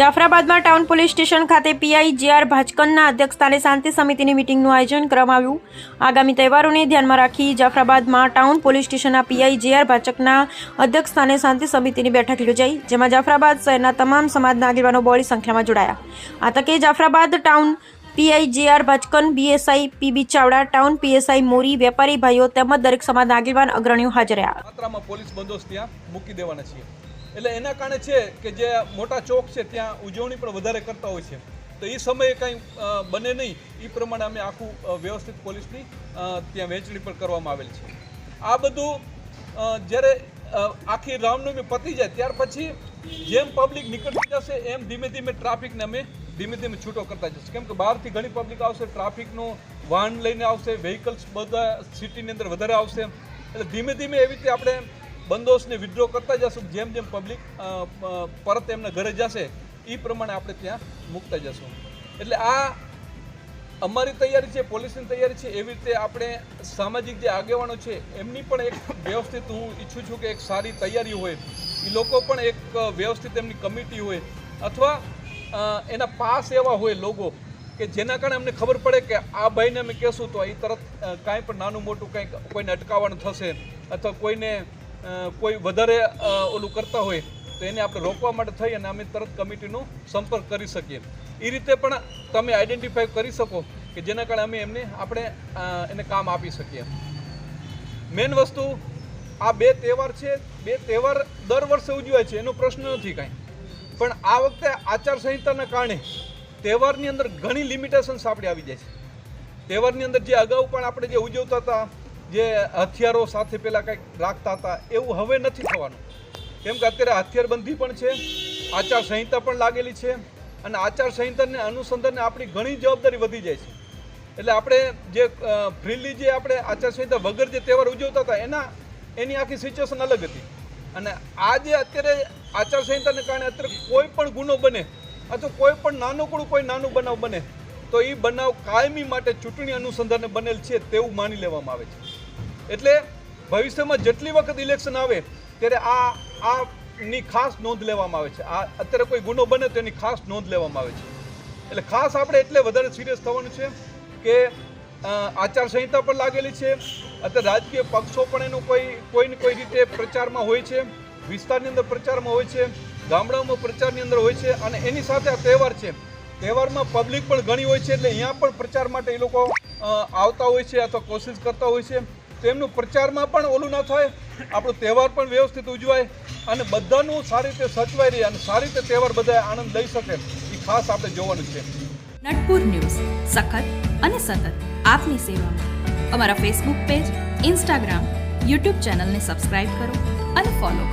જાફરાબાદમાં town police station ખાતે PI GR ભાજકનના અધ્યક્ષસ્થાને શાંતિ સમિતિની મિટિંગનું આયોજન કરવામાં આવ્યું. આગામી તહેવારોને ધ્યાનમાં રાખી જાફરાબાદમાં ટાઉન પોલીસ સ્ટેશનના પીઆઈ જીઆર ભાજકના અધ્યક્ષસ્થાને શાંતિ સમિતિની બેઠક યોજાઈ, જેમાં જાફરાબાદ શહેરના તમામ સમાજના આગેવાનો બહોળી સંખ્યામાં જોડાયા. આ તકે Jafarabad town PI JR Bhajakan, BSI PB Chavda, town PSI Mori, વેપારી ભાઈઓ તેમજ દરેક સમાજના આગેવાન અગ્રણીઓ હાજર રહ્યા. બંદોબસ્ત ત્યાં મૂકી દેવાના છીએ. એટલે એના કારણે છે કે જે મોટા ચોક છે, ત્યાં ઉજવણી પણ વધારે કરતા હોય છે. તો એ સમયે કંઈ બને નહીં. એ પ્રમાણે અમે આખું વ્યવસ્થિત પોલીસની ત્યાં વહેંચણી પણ કરવામાં આવેલ છે. આ બધું જ્યારે આખી રામનવમી પતી જાય, ત્યાર પછી જેમ પબ્લિક નીકળતી જશે, એમ ધીમે ધીમે ટ્રાફિકને અમે ધીમે ધીમે છૂટો કરતા જશે કેમ કે બહારથી ઘણી પબ્લિક આવશે ટ્રાફિકનું વાહન લઈને આવશે વ્હીકલ્સ બધા સિટીની અંદર વધારે આવશે. એટલે ધીમે ધીમે એવી રીતે આપણે બંદોબસ્તને વિડ્રો કરતા જશું. જેમ જેમ પબ્લિક પરત એમના ઘરે જશે એ પ્રમાણે આપણે ત્યાં મૂકતા જશું. એટલે આ અમારી તૈયારી છે, પોલીસની તૈયારી છે. એવી રીતે આપણે સામાજિક જે આગેવાનો છે, એમની પણ એક વ્યવસ્થિત હું ઈચ્છું છું કે એક સારી તૈયારી હોય. એ લોકો પણ એક વ્યવસ્થિત એમની કમિટી હોય. અથવા એના પાસ એવા હોય લોકો કે જેના કારણે અમને ખબર પડે કે આ ભાઈને અમે કહેશું તો એ તરત કાંઈ પણ નાનું મોટું કંઈક કોઈને અટકાવવાનું થશે. અથવા કોઈને કોઈ વધારે ઓલું કરતા હોય તો એને આપણે રોકવા માટે થઈ અને અમે તરત કમિટીનો સંપર્ક કરી શકીએ. એ રીતે પણ તમે આઈડેન્ટિફાઈ કરી શકો કે જેના કારણે અમે એમને, આપણે એને કામ આપી શકીએ. મેન વસ્તુ, આ બે તહેવાર છે, બે તહેવાર દર વર્ષે ઉજવાય છે, એનો પ્રશ્ન નથી કાંઈ. પણ આ વખતે આચારસંહિતાના કારણે તહેવારની અંદર ઘણી લિમિટેશન્સ આપણે આવી જાય છે. તહેવારની અંદર જે અગાઉ પણ આપણે જે ઉજવતા હતા જે હથિયારો સાથે પેલા કંઈક રાખતા હતા, એવું હવે નથી થવાનું. કેમ કે અત્યારે હથિયારબંધી પણ છે, આચારસંહિતા પણ લાગેલી છે અને આચારસંહિતાને અનુસંધાને આપણી ઘણી જવાબદારી વધી જાય છે. એટલે આપણે જે ફ્રીલી જે આપણે આચારસંહિતા વગર જે તહેવાર ઉજવતા હતા, એના, એની આખી સિચ્યુએશન અલગ હતી. અને આ જે અત્યારે આચારસંહિતાને કારણે અત્યારે કોઈ પણ ગુનો બને અથવા કોઈ પણ નાનકડું કોઈ નાનું બનાવ બને, તો એ બનાવ કાયમી માટે ચૂંટણી અનુસંધાને બનેલ છે તેવું માની લેવામાં આવે છે. એટલે ભવિષ્યમાં જેટલી વખત ઇલેક્શન આવે, ત્યારે આ આ ની ખાસ નોંધ લેવામાં આવે છે. આ અત્યારે કોઈ ગુનો બને તો એની ખાસ નોંધ લેવામાં આવે છે. એટલે ખાસ આપણે એટલે વધારે સિરિયસ થવાનું છે કે આચારસંહિતા પણ લાગેલી છે, અત્યારે રાજકીય પક્ષો પણ એનો કોઈ, કોઈને કોઈ રીતે પ્રચારમાં હોય છે, વિસ્તારની અંદર પ્રચારમાં હોય છે, ગામડાઓમાં પ્રચારની અંદર હોય છે, અને એની સાથે આ તહેવાર છે. તહેવારમાં પબ્લિક પણ ઘણી હોય છે, એટલે અહીંયા પણ પ્રચાર માટે એ લોકો આવતા હોય છે અથવા કોશિશ કરતા હોય છે. તો એમનું પ્રચારમાં પણ ઓલું ના થાય, આપણો તહેવાર પણ વ્યવસ્થિત ઉજવાય અને બધાનું સારી રીતે સચવાઈ રહે અને સારી રીતે તહેવાર બધા આનંદ લઈ શકે, એ ખાસ આપણે જોવાનું છે. નટપુર ન્યૂઝ, સખત અને સતત આપની સેવામાં. અમારા ફેસબુક પેજ ઇન્સ્ટાગ્રામ યુટ્યુબ ચેનલને સબસ્ક્રાઇબ કરો અને ફોલો